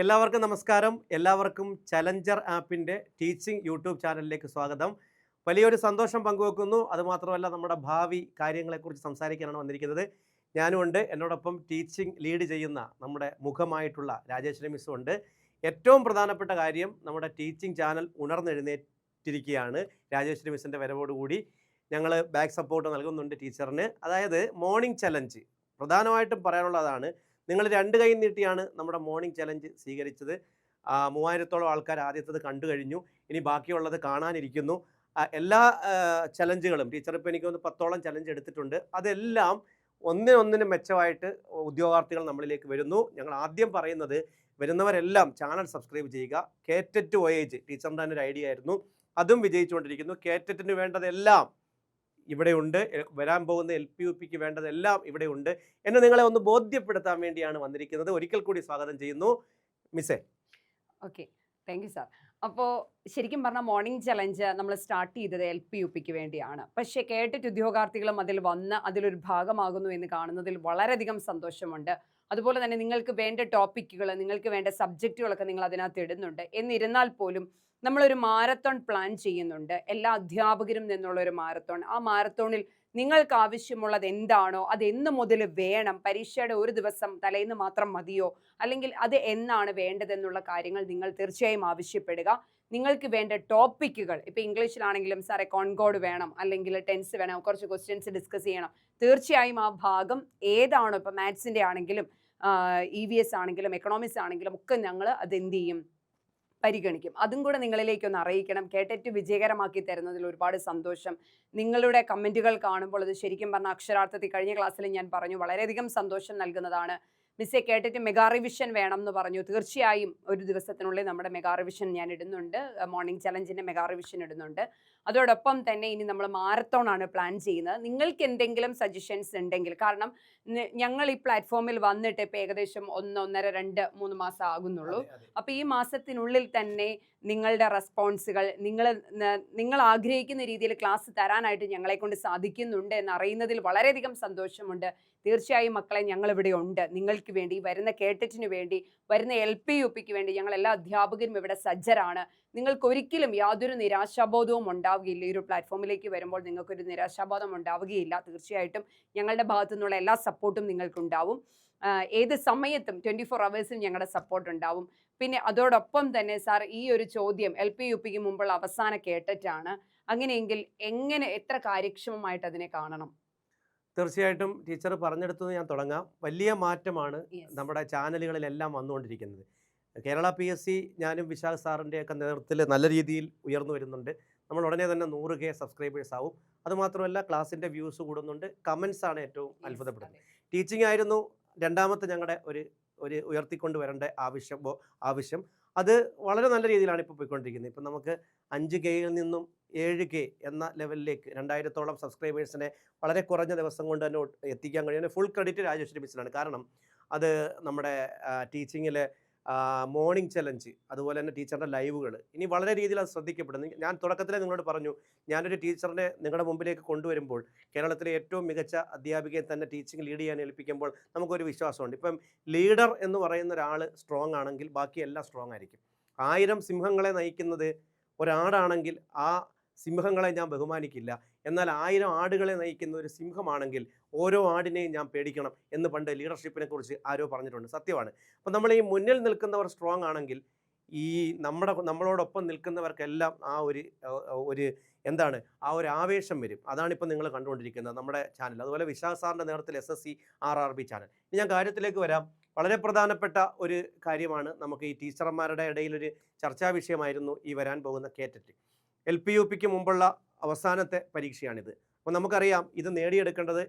എല്ലാവർക്കും നമസ്കാരം. എല്ലാവർക്കും ചലഞ്ചർ ആപ്പിന്റെ ടീച്ചിങ് യൂട്യൂബ് ചാനലിലേക്ക് സ്വാഗതം. വലിയൊരു സന്തോഷം പങ്കുവെക്കുന്നു. അതുമാത്രമല്ല നമ്മുടെ ഭാവി കാര്യങ്ങളെക്കുറിച്ച് സംസാരിക്കാനാണ് വന്നിരിക്കുന്നത്. ഞാനുമുണ്ട് എന്നോടൊപ്പം ടീച്ചിങ് ലീഡ് ചെയ്യുന്ന നമ്മുടെ മുഖമായിട്ടുള്ള രാജേശ്വരി മിസ്സും ഉണ്ട്. ഏറ്റവും പ്രധാനപ്പെട്ട കാര്യം നമ്മുടെ ടീച്ചിങ് ചാനൽ ഉണർന്നെഴുന്നേറ്റിരിക്കുകയാണ് രാജേശ്വരി മിസ്സിന്റെ വരവോടുകൂടി. ഞങ്ങൾ ബാക്ക് സപ്പോർട്ട് നൽകുന്നുണ്ട് ടീച്ചറിന്. അതായത് മോർണിംഗ് ചലഞ്ച്. പ്രധാനമായിട്ടും പറയാനുള്ളതാണ് നിങ്ങൾ രണ്ട് കൈ നീട്ടിയാണ് നമ്മുടെ മോർണിംഗ് ചലഞ്ച് സ്വീകരിച്ചത്. മൂവായിരത്തോളം ആൾക്കാർ ആദ്യത്തത് കണ്ടു കഴിഞ്ഞു. ഇനി ബാക്കിയുള്ളത് കാണാനിരിക്കുന്നു. എല്ലാ ചലഞ്ചുകളും ടീച്ചർ ഇപ്പോൾ എനിക്ക് ഒന്ന് പത്തോളം ചലഞ്ച് എടുത്തിട്ടുണ്ട്. അതെല്ലാം ഒന്നിനൊന്നിന് മെച്ചമായിട്ട് ഉദ്യോഗാർത്ഥികൾ നമ്മളിലേക്ക് വരുന്നു. ഞങ്ങൾ ആദ്യം പറയുന്നത് വരുന്നവരെല്ലാം ചാനൽ സബ്സ്ക്രൈബ് ചെയ്യുക. കേറ്ററ്റ് ഏജ് ടീച്ചറിന്റെ തന്നെ ഒരു ഐഡിയ ആയിരുന്നു. അതും വിജയിച്ചുകൊണ്ടിരിക്കുന്നു. കേറ്ററ്റിന് വേണ്ടതെല്ലാം ഇവിടെയുണ്ട്. വരാൻ പോകുന്ന എൽ പി യു പിക്ക് വേണ്ടതെല്ലാം ഇവിടെയുണ്ട്. എന്ന് നിങ്ങളെ ഒന്ന് ബോധ്യപ്പെടുത്താൻ വേണ്ടിയാണ് വന്നിരിക്കുന്നത്. ഒരിക്കൽ കൂടി സ്വാഗതം ചെയ്യുന്നു. മിസ്സേ. ഓക്കെ. Thank you sir. അപ്പോൾ ശരിക്കും പറഞ്ഞാൽ മോർണിംഗ് ചലഞ്ച് നമ്മൾ സ്റ്റാർട്ട് ചെയ്തത് എൽ പി യു പിക്ക് വേണ്ടിയാണ്. പക്ഷേ കേട്ടിട്ട് ഉദ്യോഗാർത്ഥികളും അതിൽ വന്ന് അതിലൊരു ഭാഗമാകുന്നു എന്ന് കാണുന്നതിൽ വളരെയധികം സന്തോഷമുണ്ട്. അതുപോലെ തന്നെ നിങ്ങൾക്ക് വേണ്ട ടോപ്പിക്കുകൾ നിങ്ങൾക്ക് വേണ്ട സബ്ജക്റ്റുകളൊക്കെ നിങ്ങൾ അതിനകത്ത് ഇടുന്നുണ്ട്. എന്നിരുന്നാൽ പോലും നമ്മളൊരു മാരത്തോൺ പ്ലാൻ ചെയ്യുന്നുണ്ട്. എല്ലാ അധ്യാപകരും നിന്നുള്ള ഒരു മാരത്തോൺ. ആ മാരത്തോണിൽ നിങ്ങൾക്ക് ആവശ്യമുള്ളത് എന്താണോ അത് എന്ന് മുതൽ വേണം. പരീക്ഷയുടെ ഒരു ദിവസം തലേന്ന് മാത്രം മതിയോ? അല്ലെങ്കിൽ അത് എന്നാണ് വേണ്ടതെന്നുള്ള കാര്യങ്ങൾ നിങ്ങൾ തീർച്ചയായും ആവശ്യപ്പെടുക. നിങ്ങൾക്ക് വേണ്ട ടോപ്പിക്കുകൾ ഇപ്പോൾ ഇംഗ്ലീഷിലാണെങ്കിലും സാറെ കോൺകോഡ് വേണം അല്ലെങ്കിൽ ടെൻസ് വേണം കുറച്ച് ക്വസ്റ്റ്യൻസ് ഡിസ്കസ് ചെയ്യണം. തീർച്ചയായും ആ ഭാഗം ഏതാണോ ഇപ്പോൾ മാത്സിന്റെ ആണെങ്കിലും ഇ വി എസ് ആണെങ്കിലും എക്കണോമിക്സ് ആണെങ്കിലും ഒക്കെ ഞങ്ങൾ അത് ചെയ്യും? പരിഗണിക്കും. അതും കൂടെ നിങ്ങളിലേക്ക് ഒന്ന് അറിയിക്കണം. കേട്ടേറ്റ് വിജയകരമാക്കി തരുന്നതിൽ ഒരുപാട് സന്തോഷം. നിങ്ങളുടെ കമന്റുകൾ കാണുമ്പോൾ അത് ശരിക്കും പറഞ്ഞ അക്ഷരാർത്ഥത്തിൽ കഴിഞ്ഞ ക്ലാസ്സിൽ ഞാൻ പറഞ്ഞു വളരെയധികം സന്തോഷം നൽകുന്നതാണ്. മിസ്സെ കേട്ടിട്ട് മെഗാ റിവിഷൻ വേണം എന്ന് പറഞ്ഞു. തീർച്ചയായും ഒരു ദിവസത്തിനുള്ളിൽ നമ്മുടെ മെഗാ റിവിഷൻ ഞാൻ ഇടുന്നുണ്ട്. മോർണിംഗ് ചലഞ്ചിന്റെ മെഗാ റിവിഷൻ ഇടുന്നുണ്ട്. അതോടൊപ്പം തന്നെ ഇനി നമ്മൾ മാരത്തോൺ ആണ് പ്ലാൻ ചെയ്യുന്നത്. നിങ്ങൾക്ക് എന്തെങ്കിലും സജഷൻസ് ഉണ്ടെങ്കിൽ കാരണം ഞങ്ങൾ ഈ പ്ലാറ്റ്ഫോമിൽ വന്നിട്ട് ഇപ്പം ഏകദേശം ഒന്ന് ഒന്നര രണ്ട് മൂന്ന് മാസം ആകുന്നുള്ളൂ. അപ്പോൾ ഈ മാസത്തിനുള്ളിൽ തന്നെ നിങ്ങളുടെ റെസ്പോൺസുകൾ നിങ്ങൾ നിങ്ങൾ ആഗ്രഹിക്കുന്ന രീതിയിൽ ക്ലാസ് തരാനായിട്ട് ഞങ്ങളെ കൊണ്ട് സാധിക്കുന്നുണ്ട് എന്ന് അറിയുന്നതിൽ വളരെയധികം സന്തോഷമുണ്ട്. തീർച്ചയായും മക്കളെ ഞങ്ങൾ ഇവിടെ ഉണ്ട്. നിങ്ങൾക്ക് വേണ്ടി വരുന്ന കേട്ടറ്റിന് വേണ്ടി വരുന്ന എൽ പി യു പിക്ക് വേണ്ടി ഞങ്ങൾ എല്ലാ അധ്യാപകരും ഇവിടെ സജ്ജരാണ്. നിങ്ങൾക്ക് ഒരിക്കലും യാതൊരു നിരാശാബോധവും ഉണ്ടാവുകയില്ല. ഈ ഒരു പ്ലാറ്റ്ഫോമിലേക്ക് വരുമ്പോൾ നിങ്ങൾക്കൊരു നിരാശാബോധം ഉണ്ടാവുകയില്ല. തീർച്ചയായിട്ടും ഞങ്ങളുടെ ഭാഗത്തു നിന്നുള്ള എല്ലാ സപ്പോർട്ടും നിങ്ങൾക്കുണ്ടാവും. ഏത് സമയത്തും ട്വന്റി ഫോർ അവേഴ്സും ഞങ്ങളുടെ സപ്പോർട്ട് ഉണ്ടാവും. പിന്നെ അതോടൊപ്പം തന്നെ സാർ ഈ ഒരു ചോദ്യം എൽ പി യു പിക്ക് മുമ്പുള്ള അവസാന കേട്ടിട്ടാണ്. അങ്ങനെയെങ്കിൽ എങ്ങനെ എത്ര കാര്യക്ഷമമായിട്ട് അതിനെ കാണണം? തീർച്ചയായിട്ടും ടീച്ചർ പറഞ്ഞെടുത്തത് ഞാൻ തുടങ്ങാം. വലിയ മാറ്റമാണ്. നമ്മുടെ ചാനലുകളിലെല്ലാം വന്നുകൊണ്ടിരിക്കുന്നത്. കേരള പി എസ് സി ഞാനും വിശാഖ് സാറിന്റെയൊക്കെ നേതൃത്വത്തിൽ നല്ല രീതിയിൽ ഉയർന്നു വരുന്നുണ്ട്. നമ്മൾ ഉടനെ തന്നെ നൂറ് കെ സബ്സ്ക്രൈബേഴ്സ് ആവും. അതുമാത്രമല്ല ക്ലാസ്സിന്റെ വ്യൂസ് കൂടുന്നുണ്ട്. കമൻസ് ആണ് ഏറ്റവും അത്ഭുതപ്പെടുന്നത്. ടീച്ചിങ് ആയിരുന്നു രണ്ടാമത്തെ ഞങ്ങളുടെ ഒരു ഒരു ഉയർത്തിക്കൊണ്ട് വരേണ്ട ആവശ്യം ആവശ്യം. അത് വളരെ നല്ല രീതിയിലാണ് ഇപ്പോൾ പോയിക്കൊണ്ടിരിക്കുന്നത്. ഇപ്പം നമുക്ക് അഞ്ച് കെയിൽ നിന്നും ഏഴ് കെ എന്ന ലെവലിലേക്ക് രണ്ടായിരത്തോളം സബ്സ്ക്രൈബേഴ്സിനെ വളരെ കുറഞ്ഞ ദിവസം കൊണ്ട് തന്നെ എത്തിക്കാൻ കഴിയുന്ന ഫുൾ ക്രെഡിറ്റ് രാജേശ്വരി മിസ്സിനാണ് കാരണം അത് നമ്മുടെ ടീച്ചിങ്ങിലെ മോർണിംഗ് ചലഞ്ച് അതുപോലെ തന്നെ ടീച്ചറുടെ ലൈവുകൾ ഇനി വളരെ രീതിയിൽ അത് ശ്രദ്ധിക്കപ്പെടുന്നു. ഞാൻ തുടക്കത്തിലെ നിങ്ങളോട് പറഞ്ഞു ഞാനൊരു ടീച്ചറിനെ നിങ്ങളുടെ മുമ്പിലേക്ക് കൊണ്ടുവരുമ്പോൾ കേരളത്തിലെ ഏറ്റവും മികച്ച അധ്യാപികയെ തന്നെ ടീച്ചിങ് ലീഡ് ചെയ്യാൻ ഏൽപ്പിക്കുമ്പോൾ നമുക്കൊരു വിശ്വാസമുണ്ട്. ഇപ്പം ലീഡർ എന്ന് പറയുന്ന ഒരാൾ സ്ട്രോങ് ആണെങ്കിൽ ബാക്കി എല്ലാം സ്ട്രോങ് ആയിരിക്കും. ആയിരം സിംഹങ്ങളെ നയിക്കുന്നത് ഒരാടാണെങ്കിൽ ആ സിംഹങ്ങളെ ഞാൻ ബഹുമാനിക്കില്ല. എന്നാൽ ആയിരം ആടുകളെ നയിക്കുന്ന ഒരു സിംഹമാണെങ്കിൽ ഓരോ ആടിനെയും ഞാൻ പേടിക്കണം എന്ന് പണ്ട് ലീഡർഷിപ്പിനെ കുറിച്ച് ആരോ പറഞ്ഞിട്ടുണ്ട്. സത്യമാണ്. അപ്പം നമ്മൾ ഈ മുന്നിൽ നിൽക്കുന്നവർ സ്ട്രോങ് ആണെങ്കിൽ ഈ നമ്മുടെ നമ്മളോടൊപ്പം നിൽക്കുന്നവർക്കെല്ലാം ആ ഒരു ഒരു എന്താണ് ആ ഒരു ആവേശം വരും. അതാണ് ഇപ്പം നിങ്ങൾ കണ്ടുകൊണ്ടിരിക്കുന്നത് നമ്മുടെ ചാനൽ. അതുപോലെ വിശാഖ് സാറിന്റെ നേതൃത്വത്തിൽ S S C R R B channel. ഇനി ഞാൻ കാര്യത്തിലേക്ക് വരാം. വളരെ പ്രധാനപ്പെട്ട ഒരു കാര്യമാണ് നമുക്ക് ഈ ടീച്ചർമാരുടെ ഇടയിലൊരു ചർച്ചാ വിഷയമായിരുന്നു ഈ വരാൻ പോകുന്ന കേറ്ററ്റ് എൽ പി യു പിക്ക് മുമ്പുള്ള അവസാനത്തെ പരീക്ഷയാണിത്. അപ്പോൾ നമുക്കറിയാം ഇത് നേടിയെടുക്കേണ്ടത്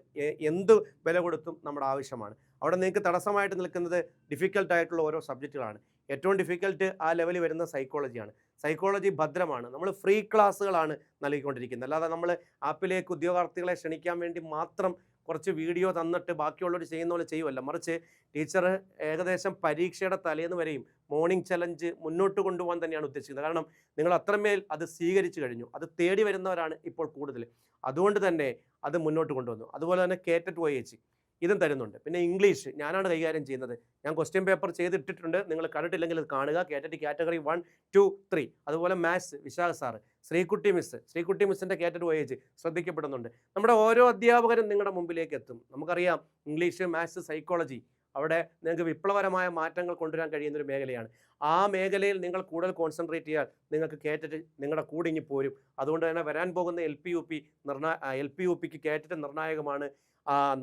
എന്ത് വില കൊടുത്തും നമ്മുടെ ആവശ്യമാണ്. അവിടെ നിങ്ങൾക്ക് തടസ്സമായിട്ട് നിൽക്കുന്നത് ഡിഫിക്കൽട്ടായിട്ടുള്ള ഓരോ സബ്ജക്റ്റുകളാണ് ഏറ്റവും ഡിഫിക്കൽട്ട് ആ ലെവലിൽ വരുന്ന സൈക്കോളജിയാണ് സൈക്കോളജി ഭദ്രമാണ്. നമ്മൾ ഫ്രീ ക്ലാസ്സുകളാണ് നൽകിക്കൊണ്ടിരിക്കുന്നത്. അല്ലാതെ നമ്മൾ ആപ്പിലേക്ക് ഉദ്യോഗാർത്ഥികളെ ക്ഷണിക്കാൻ വേണ്ടി മാത്രം കുറച്ച് വീഡിയോ തന്നിട്ട് ബാക്കിയുള്ളവർ ചെയ്യുന്ന പോലെ ചെയ്യുമല്ല മറിച്ച് ടീച്ചർ ഏകദേശം പരീക്ഷയുടെ തലേന്ന് വരെയും മോർണിംഗ് ചലഞ്ച് മുന്നോട്ട് കൊണ്ടുപോകാൻ തന്നെയാണ് ഉദ്ദേശിക്കുന്നത്. കാരണം നിങ്ങൾ അത്രമേൽ അത് സ്വീകരിച്ചു കഴിഞ്ഞു. അത് തേടി വരുന്നവരാണ് ഇപ്പോൾ കൂടുതൽ അതുകൊണ്ട് തന്നെ അത് മുന്നോട്ട് കൊണ്ടുവന്നു. അതുപോലെ തന്നെ കേറ്ററ്റ് ഒ എച്ച് ഇതും തരുന്നുണ്ട്. പിന്നെ ഇംഗ്ലീഷ് ഞാനാണ് കൈകാര്യം ചെയ്യുന്നത്. ഞാൻ ക്വസ്റ്റ്യൻ പേപ്പർ ചെയ്തിട്ടിട്ടുണ്ട്. നിങ്ങൾ കണ്ടിട്ടില്ലെങ്കിൽ അത് കാണുക. Category category one two three അതുപോലെ maths Vishakha sir Sreekutty miss Sreekutty മിസ്സിന്റെ കാറ്റഗറി വൈജ് ശ്രദ്ധിക്കപ്പെടുന്നുണ്ട്. നമ്മുടെ ഓരോ അധ്യാപകരും നിങ്ങളുടെ മുമ്പിലേക്ക് എത്തും. നമുക്കറിയാം ഇംഗ്ലീഷ് മാത്സ് സൈക്കോളജി അവിടെ നിങ്ങൾക്ക് വിപ്ലവകരമായ മാറ്റങ്ങൾ കൊണ്ടുവരാൻ കഴിയുന്ന ഒരു മേഖലയാണ്. ആ മേഖലയിൽ നിങ്ങൾ കൂടുതൽ കോൺസെൻട്രേറ്റ് ചെയ്യാൻ നിങ്ങൾക്ക് കേറ്റിട്ട് നിങ്ങളുടെ കൂടെ ഇങ്ങി പോരും. അതുകൊണ്ട് തന്നെ വരാൻ പോകുന്ന എൽ പി യു പി നിർണാ എൽ പി യു പിക്ക് കേറ്റിട്ട് നിർണായകമാണ്.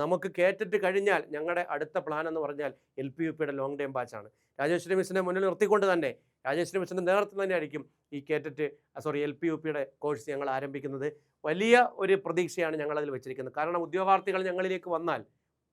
നമുക്ക് കേറ്റിട്ട് കഴിഞ്ഞാൽ ഞങ്ങളുടെ അടുത്ത പ്ലാൻ എന്ന് പറഞ്ഞാൽ എൽ പി യു പിയുടെ ലോങ് ടൈം ബാച്ചാണ് രാജേശ്വരി മിസ്സിനെ മുന്നിൽ നിർത്തിക്കൊണ്ട് തന്നെ രാജേശ്വരി മിസ്സിന്റെ നേതൃത്വം തന്നെ ആയിരിക്കും ഈ കേറ്റിട്ട് സോറി എൽ പി യു പിയുടെ കോഴ്സ് ഞങ്ങൾ ആരംഭിക്കുന്നത്. വലിയ ഒരു പ്രതീക്ഷയാണ് ഞങ്ങളതിൽ വെച്ചിരിക്കുന്നത്. കാരണം ഉദ്യോഗാർത്ഥികൾ ഞങ്ങളിലേക്ക് വന്നാൽ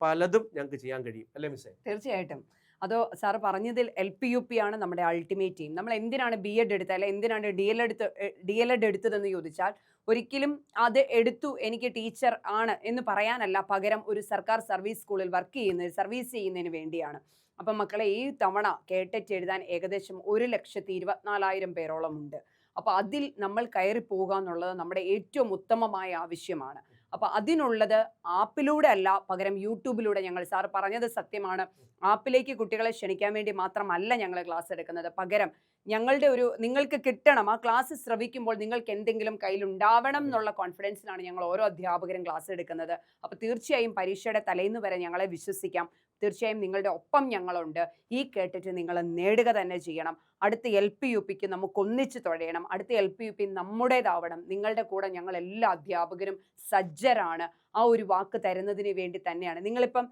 പലതും ഞങ്ങൾക്ക് ചെയ്യാൻ കഴിയും. അല്ലേ മിസ്സേ? തീർച്ചയായിട്ടും. അതോ സാർ പറഞ്ഞതിൽ എൽ പി യു പി ആണ് നമ്മുടെ അൾട്ടിമേറ്റ് ടീം നമ്മൾ എന്തിനാണ് ബി എഡ് എടുത്തത്? അല്ലെ എന്തിനാണ് ഡി എൽ എടുത്ത് ഡി എൽ എഡ് എടുത്തതെന്ന് ചോദിച്ചാൽ ഒരിക്കലും അത് എടുത്തു എനിക്ക് ടീച്ചർ ആണ് എന്ന് പറയാനല്ല പകരം ഒരു സർക്കാർ സർവീസ് സ്കൂളിൽ വർക്ക് ചെയ്യുന്ന സർവീസ് ചെയ്യുന്നതിന് വേണ്ടിയാണ്. അപ്പം മക്കളെ ഈ തവണ കേട്ടറ്റ് എഴുതാൻ ഏകദേശം ഒരു ലക്ഷത്തി ഇരുപത്തിനാലായിരം പേരോളം ഉണ്ട്. അപ്പോൾ അതിൽ നമ്മൾ കയറി പോകുക എന്നുള്ളത് നമ്മുടെ ഏറ്റവും ഉത്തമമായ ആവശ്യമാണ്. അപ്പോൾ അതിനുള്ളത് ആപ്പിലൂടെ അല്ല പകരം യൂട്യൂബിലൂടെ ഞങ്ങൾ സാർ പറഞ്ഞത് സത്യമാണ്. ആപ്പിലേക്ക് കുട്ടികളെ ക്ഷണിക്കാൻ വേണ്ടി മാത്രമല്ല ഞങ്ങൾ ക്ലാസ് എടുക്കുന്നത്. പകരം ഞങ്ങളുടെ ഒരു നിങ്ങൾക്ക് കിട്ടണം. ആ ക്ലാസ് ശ്രവിക്കുമ്പോൾ നിങ്ങൾക്ക് എന്തെങ്കിലും കയ്യിൽ ഉണ്ടാവണം എന്നുള്ള കോൺഫിഡൻസിലാണ് ഞങ്ങൾ ഓരോ അധ്യാപകരും ക്ലാസ് എടുക്കുന്നത്. അപ്പോൾ തീർച്ചയായും പരീക്ഷയുടെ തലേന്ന് വരെ ഞങ്ങളെ വിശ്വസിക്കാം. തീർച്ചയായും നിങ്ങളുടെ ഒപ്പം ഞങ്ങളുണ്ട്. ഈ കേട്ടിട്ട് നിങ്ങൾ നേടുക തന്നെ ചെയ്യണം. അടുത്ത എൽ പി യു പിക്ക് നമുക്ക് ഒന്നിച്ച് തുഴയണം. അടുത്ത എൽ പി യു പി നമ്മുടേതാവണം. നിങ്ങളുടെ കൂടെ ഞങ്ങൾ എല്ലാ അധ്യാപകരും സജ്ജരാണ്. ആ ഒരു വാക്ക് തരുന്നതിന് വേണ്ടി തന്നെയാണ്. നിങ്ങളിപ്പം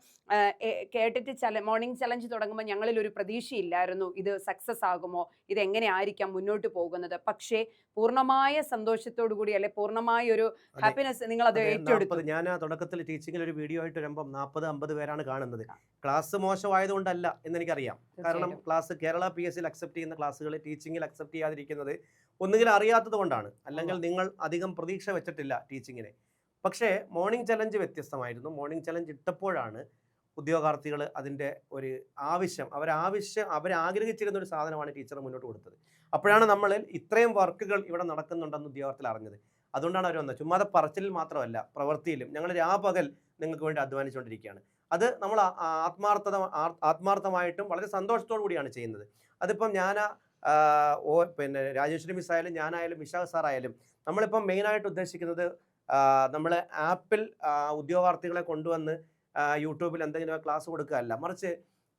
കേട്ടിട്ട് ചല മോർണിംഗ് ചലഞ്ച് തുടങ്ങുമ്പോൾ ഞങ്ങളിൽ ഒരു പ്രതീക്ഷയില്ലായിരുന്നു ഇത് സക്സസ് ആകുമോ ഇത് എങ്ങനെ ആയിരിക്കാം മുന്നോട്ട് പോകുന്നത്. പക്ഷേ പൂർണമായ സന്തോഷത്തോടു കൂടി അല്ലെ പൂർണമായ ഒരു. ഹാപ്പിനെസ് നിങ്ങൾ അത് ഏറ്റെടുത്തു. ഞാൻ തുടക്കത്തിൽ ടീച്ചിങ്ങിൽ ഒരു വീഡിയോ ആയിട്ട് വരുമ്പോൾ നാൽപ്പത് അമ്പത് പേരാണ് കാണുന്നത്. ക്ലാസ് മോശമായതുകൊണ്ടല്ല എന്ന് എനിക്കറിയാം കാരണം ക്ലാസ് കേരള പി എസ് സിയിൽ അക്സെപ്റ്റ് ചെയ്യുന്ന ക്ലാസ്സുകൾ ടീച്ചിങ്ങിൽ അക്സെപ്റ്റ് ചെയ്യാതിരിക്കുന്നത് ഒന്നുകിൽ അറിയാത്തത് കൊണ്ടാണ് അല്ലെങ്കിൽ നിങ്ങൾ അധികം പ്രതീക്ഷ വെച്ചിട്ടില്ല ടീച്ചിങ്ങിനെ പക്ഷേ മോർണിംഗ് ചലഞ്ച് വ്യത്യസ്തമായിരുന്നു. മോർണിംഗ് ചലഞ്ച് ഇട്ടപ്പോഴാണ് ഉദ്യോഗാർത്ഥികൾ അതിന്റെ ഒരു ആവശ്യം അവരാവശ്യം അവരാഗ്രഹിച്ചിരുന്ന ഒരു സാധനമാണ് ടീച്ചർ മുന്നോട്ട് കൊടുത്തത്. അപ്പോഴാണ് നമ്മൾ ഇത്രയും വർക്കുകൾ ഇവിടെ നടക്കുന്നുണ്ടെന്ന് ഉദ്യോഗാർത്ഥികൾ അറിഞ്ഞത്. അതുകൊണ്ടാണ് അവർ വന്നത്. ചുമ്മാതെ പറച്ചിലിൽ മാത്രമല്ല പ്രവൃത്തിയിലും ഞങ്ങൾ രാപകൽ നിങ്ങൾക്ക് വേണ്ടി അധ്വാനിച്ചുകൊണ്ടിരിക്കുകയാണ്. അത് നമ്മൾ ആത്മാർത്ഥത ആത്മാർത്ഥമായിട്ടും വളരെ സന്തോഷത്തോടു കൂടിയാണ് ചെയ്യുന്നത്. അതിപ്പം ഞാൻ ഓ പിന്നെ രാജേശ്വരി മിസ്സായാലും ഞാനായാലും വിശാഖ് സാറായാലും നമ്മളിപ്പം മെയിനായിട്ട് ഉദ്ദേശിക്കുന്നത് നമ്മൾ ആപ്പിൽ ഉദ്യോഗാർത്ഥികളെ കൊണ്ടുവന്ന് യൂട്യൂബിൽ എന്തെങ്കിലും ക്ലാസ് കൊടുക്കുകയല്ല. മറിച്ച്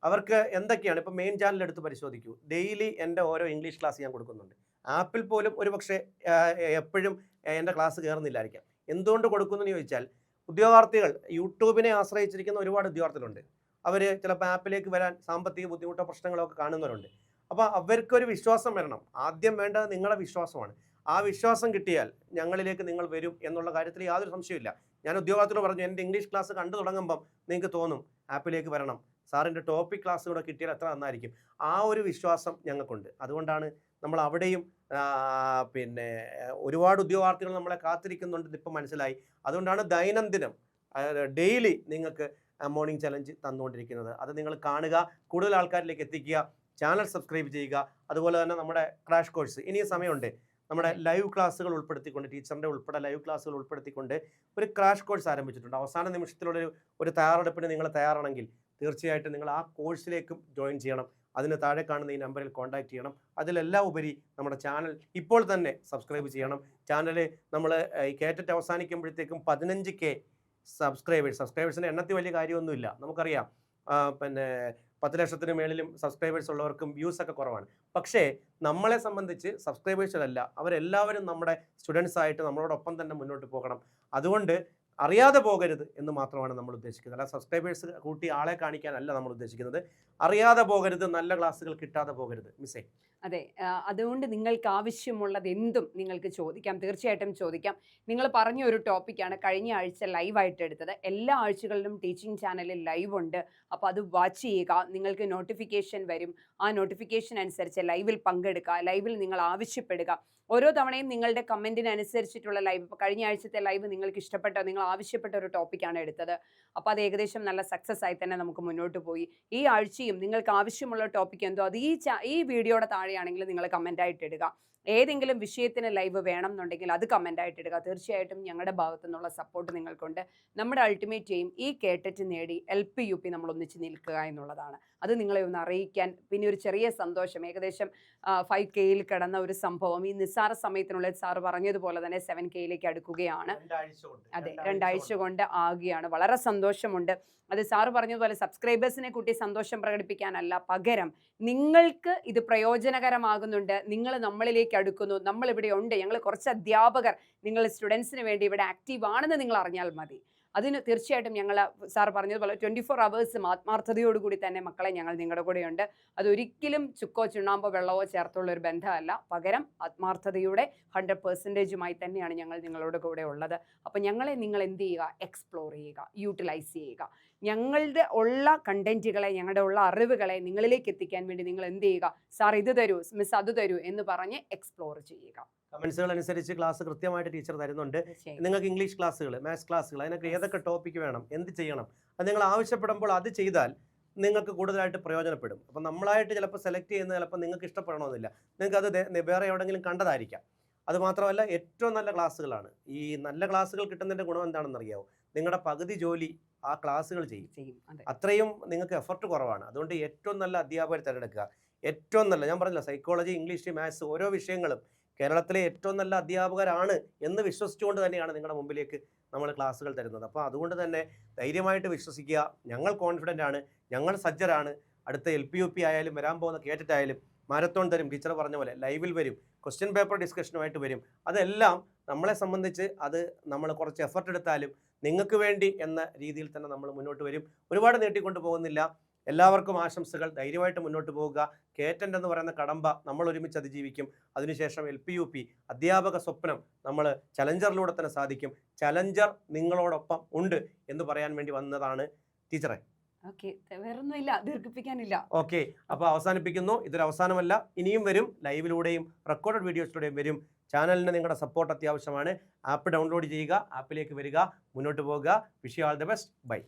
അവർക്ക് എന്തൊക്കെയാണ് ഇപ്പോൾ മെയിൻ ചാനൽ എടുത്ത് പരിശോധിക്കൂ. ഡെയിലി എന്റെ ഓരോ ഇംഗ്ലീഷ് ക്ലാസ് ഞാൻ കൊടുക്കുന്നുണ്ട്. ആപ്പിൽ പോലും ഒരു പക്ഷേ എപ്പോഴും എന്റെ ക്ലാസ് കയറുന്നില്ലായിരിക്കാം. എന്തുകൊണ്ട് കൊടുക്കുന്നു ചോദിച്ചാൽ ഉദ്യോഗാർത്ഥികൾ യൂട്യൂബിനെ ആശ്രയിച്ചിരിക്കുന്ന ഒരുപാട് ഉദ്യോഗാർത്ഥികളുണ്ട്. അവർ ചിലപ്പോൾ ആപ്പിലേക്ക് വരാൻ സാമ്പത്തിക ബുദ്ധിമുട്ടോ പ്രശ്നങ്ങളോ ഒക്കെ കാണുന്നവരുണ്ട്. അപ്പോൾ അവർക്കൊരു വിശ്വാസം വരണം. ആദ്യം വേണ്ടത് നിങ്ങളുടെ വിശ്വാസമാണ്. ആ വിശ്വാസം കിട്ടിയാൽ ഞങ്ങളിലേക്ക് നിങ്ങൾ വരും എന്നുള്ള കാര്യത്തിൽ യാതൊരു സംശയമില്ല ഞാൻ ഉദ്യോഗാർത്ഥികളോട് പറഞ്ഞു എന്റെ ഇംഗ്ലീഷ് ക്ലാസ് കണ്ടു തുടങ്ങുമ്പം നിങ്ങൾക്ക് തോന്നും ആപ്പിലേക്ക് വരണം. സാറിന്റെ ടോപ്പിക് ക്ലാസ് കൂടെ കിട്ടിയാൽ എത്ര നന്നായിരിക്കും. ആ ഒരു വിശ്വാസം ഞങ്ങൾക്കുണ്ട്. അതുകൊണ്ടാണ് നമ്മൾ അവിടെയും പിന്നെ ഒരുപാട് ഉദ്യോഗാർത്ഥികൾ നമ്മളെ കാത്തിരിക്കുന്നുണ്ട് ഇപ്പം മനസ്സിലായി. അതുകൊണ്ടാണ് ദൈനംദിനം ഡെയിലി നിങ്ങൾക്ക് മോർണിംഗ് ചലഞ്ച് തന്നുകൊണ്ടിരിക്കുന്നത്. അത് നിങ്ങൾ കാണുക കൂടുതൽ ആൾക്കാരിലേക്ക് എത്തിക്കുക ചാനൽ സബ്സ്ക്രൈബ് ചെയ്യുക. അതുപോലെ തന്നെ നമ്മുടെ ക്രാഷ് കോഴ്സ് ഇനിയും സമയമുണ്ട്. നമ്മുടെ ലൈവ് ക്ലാസ്സുകൾ ഉൾപ്പെടുത്തിക്കൊണ്ട് ടീച്ചറിന്റെ ഉൾപ്പെടെ ലൈവ് ക്ലാസ്സുകൾ ഉൾപ്പെടുത്തിക്കൊണ്ട് ഒരു ക്രാഷ് കോഴ്സ് ആരംഭിച്ചിട്ടുണ്ട്. അവസാന നിമിഷത്തിലുള്ള ഒരു ഒരു തയ്യാറെടുപ്പിന് നിങ്ങൾ തയ്യാറാണെങ്കിൽ തീർച്ചയായിട്ടും നിങ്ങൾ ആ കോഴ്സിലേക്കും ജോയിൻ ചെയ്യണം. അതിന് താഴെ കാണുന്ന ഈ നമ്പറിൽ കോൺടാക്ട് ചെയ്യണം. അതിലെല്ലാം ഉപരി നമ്മുടെ ചാനൽ ഇപ്പോൾ തന്നെ സബ്സ്ക്രൈബ് ചെയ്യണം. ചാനൽ നമ്മൾ ഈ കേറ്ററ്റ് അവസാനിക്കുമ്പോഴത്തേക്കും പതിനഞ്ച് കെ സബ്സ്ക്രൈബേഴ്സ്. സബ്സ്ക്രൈബേഴ്സിന്റെ എണ്ണത്തിൽ വലിയ കാര്യമൊന്നുമില്ല. നമുക്കറിയാം. പിന്നെ പത്ത് ലക്ഷത്തിന് മേളിലും സബ്സ്ക്രൈബേഴ്സ് ഉള്ളവർക്കും വ്യൂസ് ഒക്കെ കുറവാണ്. പക്ഷേ നമ്മളെ സംബന്ധിച്ച് സബ്സ്ക്രൈബേഴ്സിലല്ല അവരെല്ലാവരും നമ്മുടെ സ്റ്റുഡൻസ് ആയിട്ട് നമ്മളോടൊപ്പം തന്നെ മുന്നോട്ട് പോകണം. അതുകൊണ്ട് അറിയാതെ പോകരുത് എന്ന് മാത്രമാണ് നമ്മൾ ഉദ്ദേശിക്കുന്നത്. അല്ല സബ്സ്ക്രൈബേഴ്സ് കൂട്ടി ആളെ കാണിക്കാനല്ല നമ്മൾ ഉദ്ദേശിക്കുന്നത്. അറിയാതെ പോകരുത് നല്ല ക്ലാസ്സുകൾ കിട്ടാതെ പോകരുത്. മിസ്സേ. അതെ. അതുകൊണ്ട് നിങ്ങൾക്ക് ആവശ്യമുള്ളത് എന്തും നിങ്ങൾക്ക് ചോദിക്കാം. തീർച്ചയായിട്ടും ചോദിക്കാം. നിങ്ങൾ പറഞ്ഞ ഒരു ടോപ്പിക്കാണ് കഴിഞ്ഞ ആഴ്ച ലൈവായിട്ട് എടുത്തത്. എല്ലാ ആഴ്ചകളിലും ടീച്ചിങ് ചാനലിൽ ലൈവ് ഉണ്ട്. അപ്പോൾ അത് വാച്ച് ചെയ്യുക. നിങ്ങൾക്ക് നോട്ടിഫിക്കേഷൻ വരും. ആ നോട്ടിഫിക്കേഷൻ അനുസരിച്ച് ലൈവിൽ പങ്കെടുക്കുക. ലൈവിൽ നിങ്ങൾ ആവശ്യപ്പെടുക. ഓരോ തവണയും നിങ്ങളുടെ കമന്റിന് അനുസരിച്ചിട്ടുള്ള ലൈവ് ഇപ്പോൾ കഴിഞ്ഞ ആഴ്ചത്തെ ലൈവ് നിങ്ങൾക്ക് ഇഷ്ടപ്പെട്ട നിങ്ങൾ ആവശ്യപ്പെട്ട ഒരു ടോപ്പിക്കാണ് എടുത്തത്. അപ്പോൾ അത് ഏകദേശം നല്ല സക്സസ് ആയി തന്നെ നമുക്ക് മുന്നോട്ട് പോയി. ഈ ആഴ്ചയും നിങ്ങൾക്ക് ആവശ്യമുള്ള ടോപ്പിക് എന്തോ അത് ഈ ഈ വീഡിയോയുടെ താഴെയാണെങ്കിൽ നിങ്ങൾ കമന്റായിട്ട് ഇടുക. ഏതെങ്കിലും വിഷയത്തിന് ലൈവ് വേണം എന്നുണ്ടെങ്കിൽ അത് കമന്റായിട്ട് ഇടുക. തീർച്ചയായിട്ടും ഞങ്ങളുടെ ഭാഗത്തു നിന്നുള്ള സപ്പോർട്ട് നിങ്ങൾക്കുണ്ട്. നമ്മുടെ അൾട്ടിമേറ്റ് എയിം ഈ കേട്ടിട്ട് നേടി എൽ പി യു പി നമ്മൾ ഒന്നിച്ച് നിൽക്കുക എന്നുള്ളതാണ്. അത് നിങ്ങളെ ഒന്ന് അറിയിക്കാൻ പിന്നെ ഒരു ചെറിയ സന്തോഷം. ഏകദേശം ഫൈവ് കെയിൽ കിടന്ന ഒരു സംഭവം ഈ നിസ്സാര സമയത്തിനുള്ളിൽ സാറ് പറഞ്ഞതുപോലെ തന്നെ സെവൻ കെയിലേക്ക് അടുക്കുകയാണ്. അതെ രണ്ടാഴ്ച കൊണ്ട്. ആകുകയാണ്. വളരെ സന്തോഷമുണ്ട്. അത് സാറ് പറഞ്ഞതുപോലെ സബ്സ്ക്രൈബേഴ്സിനെ കൂട്ടി സന്തോഷം പ്രകടിപ്പിക്കാനല്ല പകരം നിങ്ങൾക്ക് ഇത് പ്രയോജനകരമാകുന്നുണ്ട്. നിങ്ങൾ നമ്മളിലേക്ക് അടുക്കുന്നു. നമ്മൾ ഇവിടെ ഉണ്ട്. ഞങ്ങൾ കുറച്ച് അധ്യാപകർ നിങ്ങൾ സ്റ്റുഡൻസിന് വേണ്ടി ഇവിടെ ആക്റ്റീവ് ആണെന്ന് നിങ്ങൾ അറിഞ്ഞാൽ മതി. അതിന് തീർച്ചയായിട്ടും ഞങ്ങൾ സാർ പറഞ്ഞതുപോലെ ട്വന്റി ഫോർ അവേഴ്സും ആത്മാർത്ഥതയോടുകൂടി തന്നെ മക്കളെ ഞങ്ങൾ നിങ്ങളുടെ കൂടെയുണ്ട്. അതൊരിക്കലും ചുക്കോ ചുണ്ണാമ്പോ വെള്ളമോ ചേർത്തുള്ള ഒരു ബന്ധമല്ല. പകരം ആത്മാർത്ഥതയുടെ ഹൺഡ്രഡ് പെർസെന്റേജുമായി തന്നെയാണ് ഞങ്ങൾ നിങ്ങളുടെ കൂടെ ഉള്ളത്. അപ്പോൾ ഞങ്ങളെ നിങ്ങൾ എന്ത് ചെയ്യുക? എക്സ്പ്ലോർ ചെയ്യുക. യൂട്ടിലൈസ് ചെയ്യുക. ഞങ്ങളുടെ ഉള്ള കണ്ടന്റുകളെ ഞങ്ങളുടെ ഉള്ള അറിവുകളെ നിങ്ങളിലേക്ക് എത്തിക്കാൻ വേണ്ടി നിങ്ങൾ എന്ത് ചെയ്യുക? സാർ ഇത് തരൂ മിസ് അത് തരൂ എന്ന് പറഞ്ഞ് എക്സ്പ്ലോർ ചെയ്യുക. കമൻസുകൾ അനുസരിച്ച് ക്ലാസ് കൃത്യമായിട്ട് ടീച്ചർ തരുന്നുണ്ട്. നിങ്ങൾക്ക് ഇംഗ്ലീഷ് ക്ലാസ്സുകൾ മാത്സ് ക്ലാസ്സുകൾ അതിനൊക്കെ ഏതൊക്കെ ടോപ്പിക്ക് വേണം എന്ത് ചെയ്യണം അത് നിങ്ങൾ ആവശ്യപ്പെടുമ്പോൾ അത് ചെയ്താൽ നിങ്ങൾക്ക് കൂടുതലായിട്ട് പ്രയോജനപ്പെടും. അപ്പം നമ്മളായിട്ട് ചിലപ്പോൾ സെലക്ട് ചെയ്യുന്ന ചിലപ്പോൾ നിങ്ങൾക്ക് ഇഷ്ടപ്പെടണമെന്നില്ല. നിങ്ങൾക്ക് അത് വേറെ എവിടെയെങ്കിലും കണ്ടതായിരിക്കാം. അതുമാത്രമല്ല ഏറ്റവും നല്ല ക്ലാസ്സുകളാണ് ഈ നല്ല ക്ലാസ്സുകൾ കിട്ടുന്നതിന്റെ ഗുണം എന്താണെന്ന് അറിയാമോ നിങ്ങളുടെ പകുതി ജോലി ആ ക്ലാസ്സുകൾ ചെയ്യും. അത്രയും നിങ്ങൾക്ക് എഫർട്ട് കുറവാണ്. അതുകൊണ്ട് ഏറ്റവും നല്ല അധ്യാപകരെ തിരഞ്ഞെടുക്കുക. ഏറ്റവും നല്ല ഞാൻ പറഞ്ഞില്ല സൈക്കോളജി ഇംഗ്ലീഷ് മാത്സ് ഓരോ വിഷയങ്ങളും കേരളത്തിലെ ഏറ്റവും നല്ല അധ്യാപകരാണ് എന്ന് വിശ്വസിച്ചുകൊണ്ട് തന്നെയാണ് നിങ്ങളുടെ മുമ്പിലേക്ക് നമ്മൾ ക്ലാസ്സുകൾ തരുന്നത്. അപ്പോൾ അതുകൊണ്ട് തന്നെ ധൈര്യമായിട്ട് വിശ്വസിക്കുക. ഞങ്ങൾ കോൺഫിഡന്റ് ആണ്. ഞങ്ങൾ സജ്ജരാണ്. അടുത്ത എൽ പി യു പി ആയാലും വരാൻ പോകുന്ന കേട്ടിട്ടായാലും മാരത്തോൺ തരും. ടീച്ചർ പറഞ്ഞ പോലെ ലൈവിൽ വരും. ക്വസ്റ്റ്യൻ പേപ്പർ ഡിസ്കഷനുമായിട്ട് വരും. അതെല്ലാം നമ്മളെ സംബന്ധിച്ച് അത് നമ്മൾ കുറച്ച് എഫർട്ട് എടുത്താലും നിങ്ങൾക്ക് വേണ്ടി എന്ന രീതിയിൽ തന്നെ നമ്മൾ മുന്നോട്ട് വരും. ഒരുപാട് നീട്ടിക്കൊണ്ട് പോകുന്നില്ല. എല്ലാവർക്കും ആശംസകൾ. ധൈര്യമായിട്ട് മുന്നോട്ട് പോവുക കേറ്റന്റ് എന്ന് പറയുന്ന കടമ്പ നമ്മൾ ഒരുമിച്ച് അതിജീവിക്കും. അതിനുശേഷം എൽ പി യു പി അധ്യാപക സ്വപ്നം നമ്മൾ ചലഞ്ചറിലൂടെ തന്നെ സാധിക്കും. ചലഞ്ചർ നിങ്ങളോടൊപ്പം ഉണ്ട് എന്ന് പറയാൻ വേണ്ടി വന്നതാണ് ടീച്ചറെ. ഓക്കെ. വേറൊന്നുമില്ല. ദീർഘിപ്പിക്കാനില്ല. ഓക്കെ. അപ്പോൾ അവസാനിപ്പിക്കുന്നു. ഇതൊരു അവസാനമല്ല. ഇനിയും വരും. ലൈവിലൂടെയും റെക്കോർഡഡ് വീഡിയോസിലൂടെയും വരും. ചാനലിന് നിങ്ങളുടെ സപ്പോർട്ട് അത്യാവശ്യമാണ്. ആപ്പ് ഡൗൺലോഡ് ചെയ്യുക ആപ്പിലേക്ക് വരിക മുന്നോട്ട് പോകുക. Wish all the best. Bye.